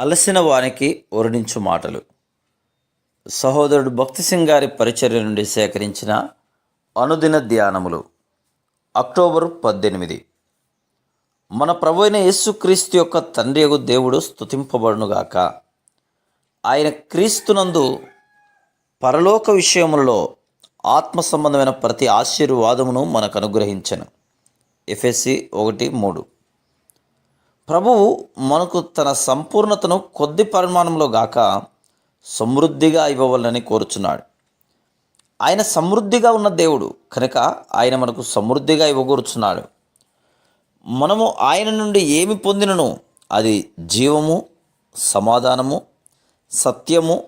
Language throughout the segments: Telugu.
అలసిన వానికి వర్ణించు మాటలు. సహోదరుడు భక్తి సింగ్ గారి పరిచర్య నుండి సేకరించిన అనుదిన ధ్యానములు. అక్టోబర్ పద్దెనిమిది. మన ప్రభు అయిన యేసుక్రీస్తు యొక్క తండ్రి యొక్క దేవుడు స్తుతింపబడునుగాక. ఆయన క్రీస్తునందు పరలోక విషయములలో ఆత్మ సంబంధమైన ప్రతి ఆశీర్వాదమును మనకు అనుగ్రహించను. ఎఫ్ఎస్సి ఒకటి మూడు. ప్రభువు మనకు తన సంపూర్ణతను కొద్ది పరిమాణంలో గాక సమృద్ధిగా ఇవ్వవాలని కోరుచున్నాడు. ఆయన సమృద్ధిగా ఉన్న దేవుడు కనుక ఆయన మనకు సమృద్ధిగా ఇవ్వగోరుచున్నాడు. మనము ఆయన నుండి ఏమి పొందినను అది జీవము సమాధానము సత్యము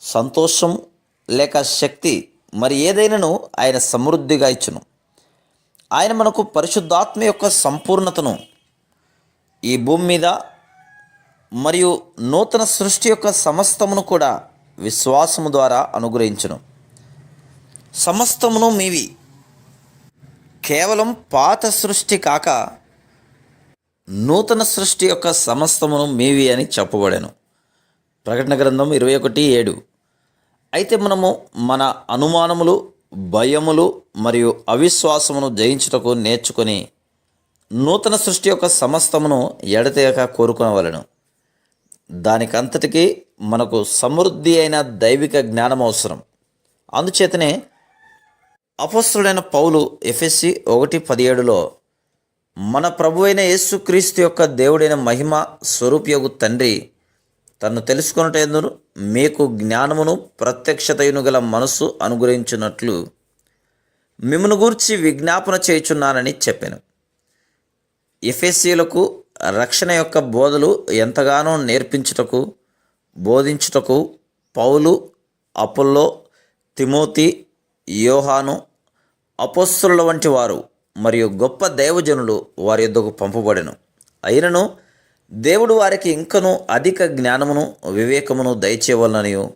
సంతోషము లేక శక్తి మరి ఏదైనాను ఆయన సమృద్ధిగా ఇచ్చును. ఆయన మనకు పరిశుద్ధాత్మ యొక్క సంపూర్ణతను ఈ భూమి మీద మరియు నూతన సృష్టి యొక్క సమస్తమును కూడా విశ్వాసము ద్వారా అనుగ్రహించను. సమస్తమును మీవి. కేవలం పాత సృష్టి కాక నూతన సృష్టి యొక్క సమస్తమును మీవి అని చెప్పబడాను. ప్రకటన గ్రంథం ఇరవై ఒకటి ఏడు. అయితే మనము మన అనుమానములు భయములు మరియు అవిశ్వాసమును జయించుటకు నేర్చుకొని నూతన సృష్టి యొక్క సమస్తమును ఎడతెగక కోరుకునవలను. దానికంతటికీ మనకు సమృద్ధి అయిన దైవిక జ్ఞానం అవసరం. అందుచేతనే అపస్తుడైన పౌలు ఎఫ్ఎస్సి ఒకటి పదిహేడులో మన ప్రభు అయిన యేసుక్రీస్తు యొక్క దేవుడైన మహిమ స్వరూపయోగు తండ్రి తను తెలుసుకున్నటేందును మీకు జ్ఞానమును ప్రత్యక్షతయును గల మనస్సు అనుగ్రహించినట్లు మిమ్మను గూర్చి విజ్ఞాపన చేయుచున్నానని చెప్పాను. ఎఫ్ఎస్సీలకు రక్షణ యొక్క బోధలు ఎంతగానో నేర్పించుటకు బోధించుటకు పౌలు అపుల్లో తిమోతి యోహాను అపోస్తుల వంటి వారు మరియు గొప్ప దైవజనులు వారి యొద్దకు పంపబడెను. అయినను దేవుడు వారికి ఇంకను అధిక జ్ఞానమును వివేకమును దయచేయవలననియు.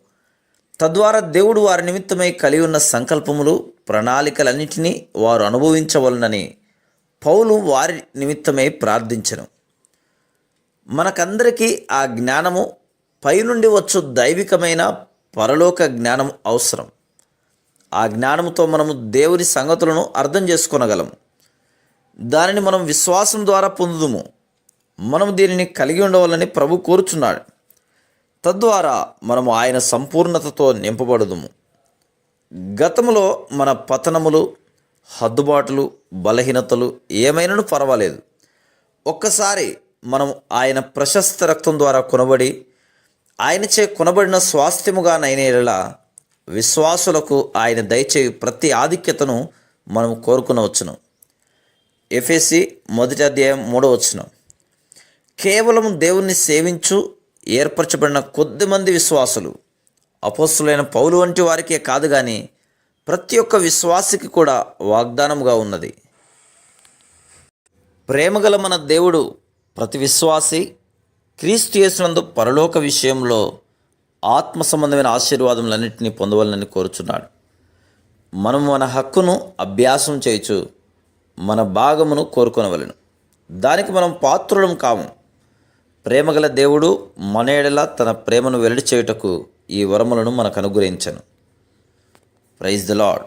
తద్వారా దేవుడు వారి నిమిత్తమై కలిగి ఉన్న సంకల్పములు ప్రణాళికలన్నింటినీ వారు అనుభవించవలనని పౌలు వారి నిమిత్తమై ప్రార్థించను. మనకందరికీ ఆ జ్ఞానము పైనుండి వచ్చు దైవికమైన పరలోక జ్ఞానం అవసరం. ఆ జ్ఞానముతో మనము దేవుని సంగతులను అర్థం చేసుకొనగలము దానిని మనం విశ్వాసం ద్వారా పొందుదుము. మనము దీనిని కలిగి ఉండవాలని ప్రభు కోరుచున్నాడు. తద్వారా మనము ఆయన సంపూర్ణతతో నింపబడుదుము. గతంలో మన పతనములు హద్దుబాట్లు బలహీనతలు ఏమైనాను పర్వాలేదు. ఒక్కసారి మనం ఆయన ప్రశస్త రక్తం ద్వారా కొనబడి ఆయనచే కొనబడిన స్వాస్థ్యముగా నైనేలా విశ్వాసులకు ఆయన దయచేయి ప్రతి ఆధిక్యతను మనం కోరుకునవచ్చును. ఎఫ్ఎసి మొదటి అధ్యాయం మూడో వచ్చును కేవలం దేవుణ్ణి సేవించు ఏర్పరచబడిన కొద్దిమంది విశ్వాసులు అపోస్తులైన పౌలు వంటి వారికే కాదు కానీ ప్రతి ఒక్క విశ్వాసికి కూడా వాగ్దానముగా ఉన్నది. ప్రేమగల మన దేవుడు ప్రతి విశ్వాసి క్రీస్తు యేసునందు పరలోక విషయంలో ఆత్మ సంబంధమైన ఆశీర్వాదములన్నింటినీ పొందవాలని కోరుచున్నాడు. మనం మన హక్కును అభ్యాసం చేయొచ్చు మన భాగమును కోరుకొనవలను. దానికి మనం పాత్రులం కాము. ప్రేమగల దేవుడు మన ఎడల తన ప్రేమను వెల్లడి చేయుటకు ఈ వరములను మనకు అనుగ్రహించను. Praise the lord